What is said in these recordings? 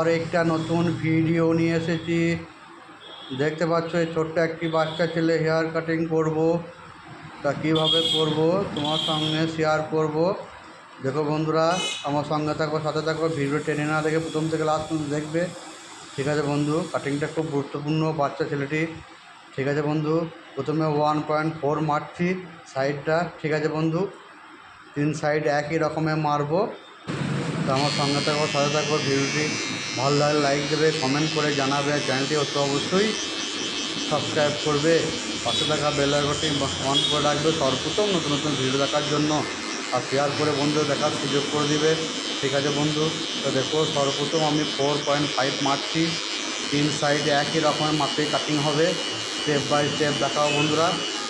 আবার একটা নতুন ভিডিও নিয়ে এসেছি। দেখতে পাচ্ছ, এই ছোট্ট একটি বাচ্চা ছেলে হেয়ার কাটিং করব। তা কীভাবে করব? তোমার সঙ্গে শেয়ার করব। দেখো বন্ধুরা, আমার সঙ্গে থাকো, সাথে থাকো ভিডিও টেনে না দেখে প্রথম থেকে লাস্ট পর্যন্ত দেখবে। ঠিক আছে বন্ধু কাটিংটা খুব গুরুত্বপূর্ণ বাচ্চা ছেলেটি। ঠিক আছে বন্ধু, প্রথমে ওয়ান পয়েন্ট ফোর মারছি সাইডটা ঠিক আছে বন্ধু, তিন সাইড একই রকমের মারবো। তো আমার সঙ্গে থাকো, সাথে থাকো ভিডিওটি ভালো লাগলে লাইক দেবে কমেন্ট করে জানাবে আর চ্যানেলটি অত অবশ্যই সাবস্ক্রাইব করবে। পাশে থাকা বেল আইকনটি অন করে রাখবে। সর্বপ্রথম নতুন নতুন ভিডিও দেখার জন্য আর শেয়ার করে বন্ধু দেখার সুযোগ করে দিবে। ঠিক আছে বন্ধু, তো দেখো সর্বপ্রথম আমি ফোর পয়েন্ট ফাইভ মারছি। তিন সাইডে একই রকমের মাপে কাটিং হবে। স্টেপ বাই স্টেপ দেখাও বন্ধুরা।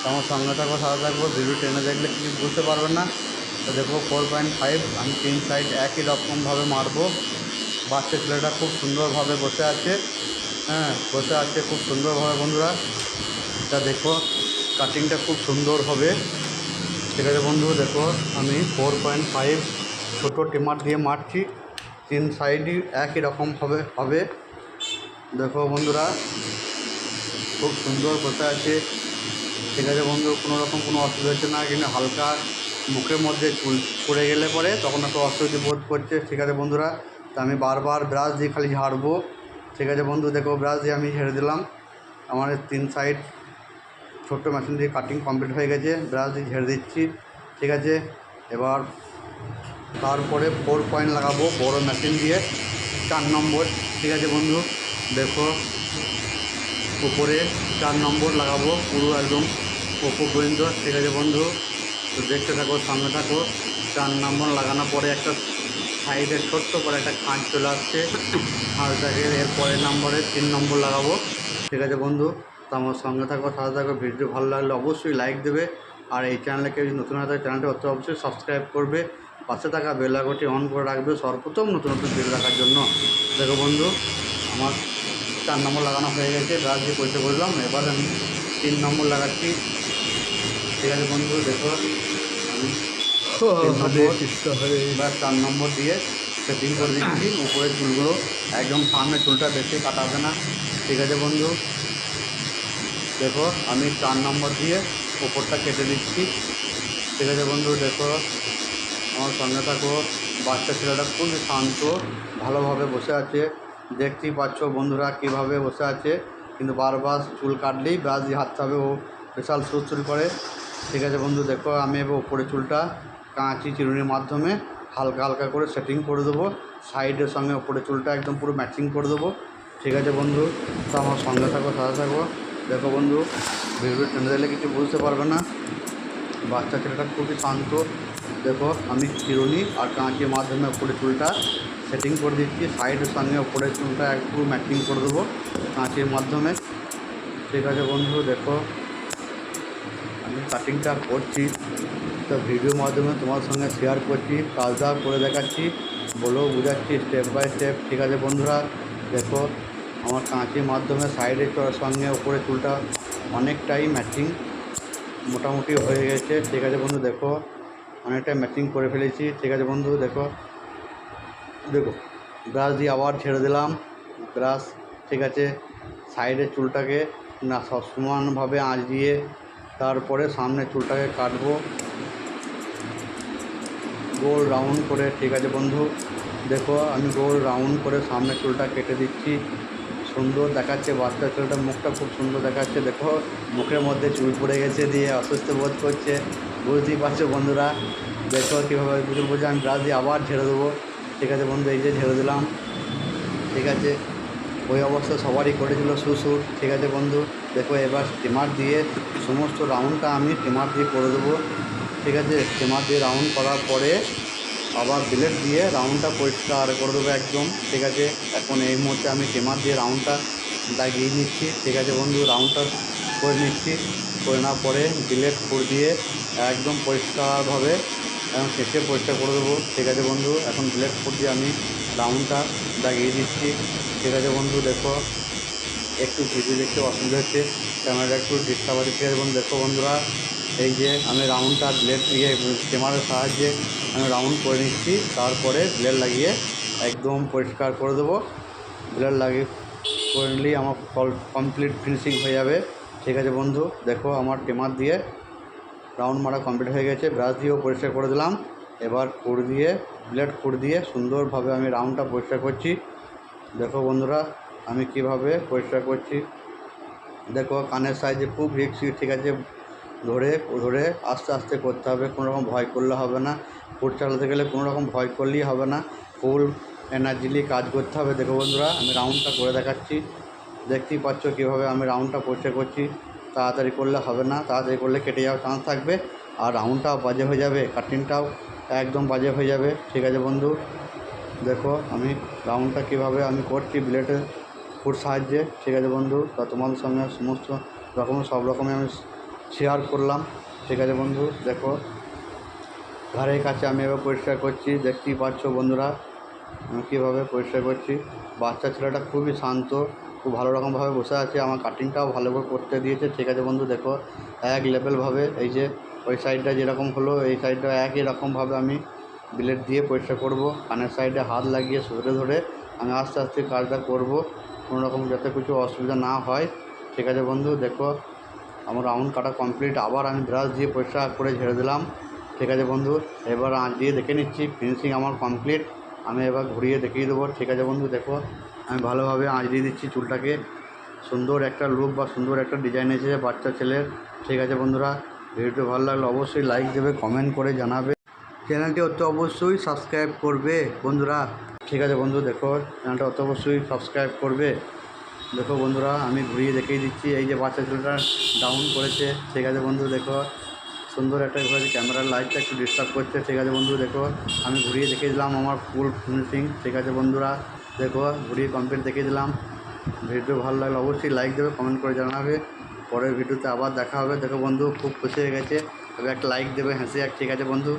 আমার সঙ্গে থাকব সাথে থাকব ভিডিও টেনে দেখলে কিছু বুঝতে পারবেন না। তো দেখো ফোর পয়েন্ট ফাইভ আমি তিন সাইড একই রকমভাবে মারবো। বাচ্চা ছেলেটা খুব সুন্দরভাবে বসে আছে। হ্যাঁ বসে আছে খুব সুন্দরভাবে বন্ধুরা। এটা দেখো কাটিংটা খুব সুন্দর হবে। ঠিক আছে বন্ধু, দেখো, আমি ফোর পয়েন্ট ফাইভ ছোটো টিমার দিয়ে মারছি। তিন সাইডই একই রকম হবে হবে। দেখো বন্ধুরা, খুব সুন্দর বসে আছে। ঠিক আছে বন্ধু, কোনো রকম কোনো অসুবিধা হচ্ছে না কিন্তু হালকা মুখের মধ্যে চুল পড়ে গেলে পরে তখন একটু অসুবিধা বোধ করছে। ঠিক আছে বন্ধুরা তা আমি বারবার ব্রাশ দিয়ে খালি ঝাড়বো। ঠিক আছে বন্ধু, দেখো ব্রাশ দিয়ে আমি ঝেড়ে দিলাম। আমার তিন সাইড ছোট্ট মেশিন দিয়ে কাটিং কমপ্লিট হয়ে গেছে। ব্রাশ দিয়ে ঝেড়ে দিচ্ছি। ঠিক আছে, এবার তারপরে ফোর পয়েন্ট লাগাবো বড় মেশিন দিয়ে। চার নম্বর, ঠিক আছে বন্ধু, দেখো উপরে চার নম্বর লাগাবো পুরো একদম ওপো পর্যন্ত। ঠিক আছে বন্ধু, তো দেখতে থাকো, সামনে থাকো। চার নম্বর লাগানোর পরে একটা সাইডে ছোট্ট করে একটা খাঁজ চলে আসছে। খাঁজটাকে এর পরের নম্বরে তিন নম্বর লাগাবো। ঠিক আছে বন্ধু, তো আমার সঙ্গে থাকো, সাথে থাকো। ভিডিও ভালো লাগলে অবশ্যই লাইক দেবে। আর এই চ্যানেলে কেউ নতুন হয় থাকে চ্যানেলটি অত অবশ্যই সাবস্ক্রাইব করবে। পাশে থাকা বেল আইকনটি অন করে রাখবে সর্বপ্রথম নতুন নতুন ভিডিও দেখার জন্য। দেখো বন্ধু, আমার চার নম্বর লাগানো হয়ে গেছে। ব্রাশ দিয়ে পরিষ্কার করলাম এবার আমি তিন নম্বর লাগাচ্ছি। ঠিক আছে বন্ধু, দেখো। আমি এবার চার নম্বর দিয়ে সেটিং করে দিচ্ছি। উপরের চুলগুলো একদম সামনে চুলটা বেশি কাটাবে না। ঠিক আছে বন্ধু? দেখো আমি চার নম্বর দিয়ে ওপরটা কেটে দিচ্ছি। ঠিক আছে বন্ধু? দেখো আমার সঙ্গে থাকো। বাচ্চা ছেলেটা খুবই শান্ত ভালোভাবে বসে আছে। দেখতেই পাচ্ছ বন্ধুরা কীভাবে বসে আছে। কিন্তু বারবার চুল কাটলেই ব্রাশ দিয়ে হাঁটতে হবে ও বিশাল সুরসুরি করে। ঠিক আছে বন্ধু? দেখো আমি এবার উপরে চুলটা কাঁচি চিরুনির মাধ্যমে হালকা হালকা করে সেটিং করে দেবো। সাইডের সঙ্গে উপরে চুলটা একদম পুরো ম্যাচিং করে দেবো। ঠিক আছে বন্ধু, তো আমার সঙ্গে থাকো, সাথে থাকো। দেখো বন্ধু ভিডিও টেনে দিলে কিছু বুঝতে পারবে না। বাচ্চা ছেলেটা খুবই শান্ত। দেখো, আমি চিরুনি আর কাঁচির মাধ্যমে উপরে চুলটা সেটিং করে দিচ্ছি। সাইডের সঙ্গে উপরে চুলটা একটু ম্যাচিং করে দেবো কাঁচির মাধ্যমে। ঠিক আছে বন্ধু, দেখো। আমি কাটিংটা করছি। তো ভিডিওর মাধ্যমে তোমার সঙ্গে শেয়ার করছি কাজ কাজটা করে দেখাচ্ছি, বলেও বোঝাচ্ছি স্টেপ বাই স্টেপ ঠিক আছে বন্ধুরা, দেখো, আমার কাঁচির মাধ্যমে সাইডের সঙ্গে উপরে চুলটা অনেকটাই ম্যাচিং মোটামুটি হয়ে গেছে। ঠিক আছে বন্ধু, দেখো অনেকটাই ম্যাচিং করে ফেলেছি। ঠিক আছে বন্ধু, দেখো দেখো ব্রাশ দিয়ে আবার ছেড়ে দিলাম। ব্রাশ ঠিক আছে সাইডের চুলটাকে না সব সমানভাবে আঁচ দিয়ে তারপরে সামনে চুলটাকে কাটবো। গোল রাউন্ড করে, ঠিক আছে বন্ধু? দেখো, আমি গোল রাউন্ড করে সামনে চুলটা কেটে দিচ্ছি। সুন্দর দেখাচ্ছে বাচ্চা ছেলেটা, মুখটা খুব সুন্দর দেখাচ্ছে। দেখো, মুখের মধ্যে চুল পড়ে গেছে দিয়ে অসুস্থ বোধ করছে। বুঝতেই পারছ বন্ধুরা? দেখো কীভাবে বুঝে বুঝে আমি ব্রাশ দিয়ে আবার ঝেড়ে দেবো। ঠিক আছে বন্ধু, এই যে ঝেড়ে দিলাম। ঠিক আছে? ওই অবস্থা সবারই করেছিল সুসুর ঠিক আছে বন্ধু? দেখো, এবার স্টিমার দিয়ে সমস্ত রাউন্ডটা আমি স্টিমার দিয়ে করে দেবো। ঠিক আছে স্টিমার দিয়ে রাউন্ড করার পরে আবার ব্লেড দিয়ে রাউন্ডটা পরিষ্কার করে দেবো একদম, ঠিক আছে? এখন এই মুহূর্তে আমি স্টিমার দিয়ে রাউন্ডটা দাগিয়ে নিচ্ছি, ঠিক আছে বন্ধু? রাউন্ডটা করে নিচ্ছি, করে নেওয়ার পরে ব্লেড ফুল দিয়ে একদম পরিষ্কারভাবে এখন শেষে পরিষ্কার করে দেবো, ঠিক আছে বন্ধু? এখন ব্লেড ফুট দিয়ে আমি রাউন্ডটা দাগিয়ে দিচ্ছি, ঠিক আছে বন্ধু? দেখো, একটু ভিডিও দেখতে অসুবিধা হচ্ছে, ক্যামেরাটা একটু ডিস্টার্ব আছে ঠিক আছে বন্ধু দেখো বন্ধুরা এই যে আমি রাউন্ডটা ব্লেড ইয়ে ক্যামেরার সাহায্যে আমি রাউন্ড করে নিচ্ছি, তারপরে ব্লেড লাগিয়ে একদম পরিষ্কার করে দেবো। ব্লেড লাগিয়ে করে নিলেই আমার কমপ্লিট ফিনিশিং হয়ে যাবে। ঠিক আছে বন্ধু, দেখো আমার টেমার দিয়ে রাউন্ড মারা কমপ্লিট হয়ে গেছে। ব্রাশ দিয়েও পরিষ্কার করে দিলাম। এবার খুর দিয়ে, ব্লেড কুড় দিয়ে সুন্দরভাবে আমি রাউন্ডটা পরিষ্কার করছি। দেখো বন্ধুরা, আমি কীভাবে পরিষ্কার করছি। দেখো কানের সাইজে খুব রিক্সি ঠিক আছে ধরে ধরে আস্তে আস্তে করতে হবে, কোনো রকম ভয় করলে হবে না। ফুট চালাতে গেলে কোনো রকম ভয় করলেই হবে না। ফুল এনার্জিলি কাজ করতে হবে। দেখো বন্ধুরা, আমি রাউন্ডটা করে দেখাচ্ছি। দেখতেই পাচ্ছ কীভাবে আমি রাউন্ডটা পরিষ্কার করছি। তাড়াতাড়ি করলে হবে না, তাড়াতাড়ি করলে কেটে যাওয়ার চান্স থাকবে। আর রাউন্ডটাও বাজে হয়ে যাবে কাটিংটাও একদম বাজে হয়ে যাবে। ঠিক আছে বন্ধু, দেখো আমি রাউন্ডটা কীভাবে আমি করছি ব্লেডের ফুট সাহায্যে। ঠিক আছে বন্ধু, তা তোমাদের সঙ্গে সমস্ত রকম, সব রকমই আমি শেয়ার করলাম। ঠিক আছে বন্ধু, দেখো। ঘরের কাছে আমি এবার পরিষ্কার করছি। দেখতেই পাচ্ছ বন্ধুরা, আমি কীভাবে পরিষ্কার করছি। বাচ্চা ছেলেটা খুবই শান্ত, খুব ভালো রকমভাবে বসে আছে। আমার কাটিংটাও ভালো করে করতে দিয়েছে। ঠিক আছে বন্ধু, দেখো। এক লেভেলভাবে এই যে ওই সাইডটা যেরকম হলো, এই সাইডটা একই রকমভাবে আমি ব্লেড দিয়ে পরিষ্কার করব। কানের সাইডে হাত লাগিয়ে ধরে ধরে আমি আস্তে আস্তে কাজটা করব। কোনো রকম যাতে কিছু অসুবিধা না হয়। ঠিক আছে বন্ধু, দেখো। আমার রাউন্ড কাটা কমপ্লিট আবার আমি ব্রাশ দিয়ে পরিষ্কার করে ঝেড়ে দিলাম। ঠিক আছে বন্ধু, এবার আঁচ দিয়ে দেখে নিচ্ছি ফিনিশিং আমার কমপ্লিট আমি এবার ঘুরিয়ে দেখিয়ে দেবো। ঠিক আছে বন্ধু, দেখো, আমি ভালোভাবে আঁচ দিয়ে দিচ্ছি চুলটাকে। সুন্দর একটা লুক বা সুন্দর একটা ডিজাইন এসেছে বাচ্চা ছেলের। ঠিক আছে বন্ধুরা, ভিডিওটি ভালো লাগলে অবশ্যই লাইক দেবে কমেন্ট করে জানাবে। চ্যানেলটি অত অবশ্যই সাবস্ক্রাইব করবে, বন্ধুরা। ঠিক আছে বন্ধু, দেখো, চ্যানেলটা অত অবশ্যই সাবস্ক্রাইব করবে। দেখো বন্ধুরা, আমি ঘুরিয়ে দেখিয়ে দিচ্ছি। এই যে বাচ্চা ছেলেটা ডাউন করেছে, ঠিক আছে বন্ধু, দেখো। সুন্দর একটা ঘুরেছে ক্যামেরার লাইটটা একটু ডিস্টার্ব করছে, ঠিক আছে বন্ধু, দেখো। আমি ঘুরিয়ে দেখিয়ে দিলাম আমার ফুল ফিনিশিং ঠিক আছে বন্ধুরা। দেখো, ঘুরিয়ে কমপ্লিট দেখিয়ে দিলাম। ভিডিও ভালো লাগলে অবশ্যই লাইক দেবে কমেন্ট করে জানাবে। পরের ভিডিওতে আবার দেখা হবে। দেখো বন্ধু, খুব খুশি হয়ে গেছে। তবে একটা লাইক দেবে, হেসে এক, ঠিক আছে বন্ধু।